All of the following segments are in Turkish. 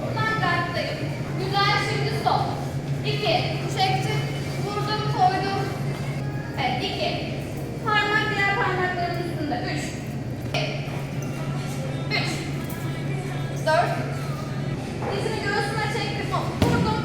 Buradan kalktayım. Güzel şimdi sol. İki. Çektim. Vurdum koydum. Evet iki. Parmak diğer parmakların üstünde. Üç. Üç. Dört. Dizini göğsüne çektim. Vurdum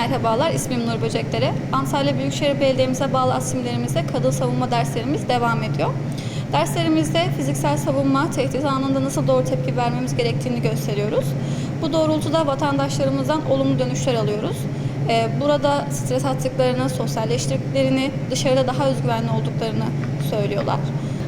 Merhabalar, ismim Nur Böcekleri. Antalya Büyükşehir Belediye'mize bağlı asimlerimizde kadın savunma derslerimiz devam ediyor. Derslerimizde fiziksel savunma, tehdit anında nasıl doğru tepki vermemiz gerektiğini gösteriyoruz. Bu doğrultuda vatandaşlarımızdan olumlu dönüşler alıyoruz. Ee, Burada stres attıklarını, sosyalleştirdiklerini, dışarıda daha özgüvenli olduklarını söylüyorlar.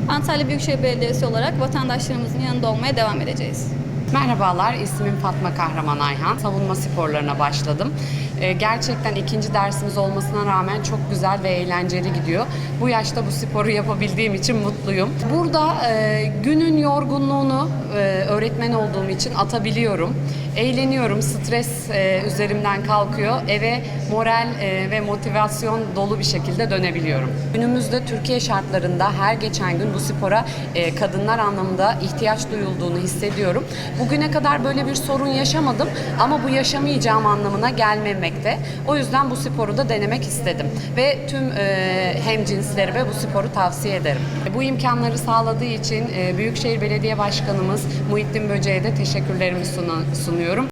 Antalya Büyükşehir Belediyesi olarak vatandaşlarımızın yanında olmaya devam edeceğiz. Merhabalar, ismim Fatma Kahraman Ayhan. Savunma sporlarına başladım. Ee, gerçekten ikinci dersimiz olmasına rağmen çok güzel ve eğlenceli gidiyor. Bu yaşta bu sporu yapabildiğim için mutluyum. Burada e, günün yorgunluğunu e, öğretmen olduğum için atabiliyorum. Eğleniyorum, stres e, üzerimden kalkıyor. Eve moral e, ve motivasyon dolu bir şekilde dönebiliyorum. Günümüzde Türkiye şartlarında her geçen gün bu spora e, kadınlar anlamında ihtiyaç duyulduğunu hissediyorum. Bugüne kadar böyle bir sorun yaşamadım ama bu yaşamayacağım anlamına gelmemekte. O yüzden bu sporu da denemek istedim ve tüm e, hemcinslerime bu sporu tavsiye ederim. Bu imkanları sağladığı için e, Büyükşehir Belediye Başkanımız Muhittin Böce'ye de teşekkürlerimi sunu- sunuyorum.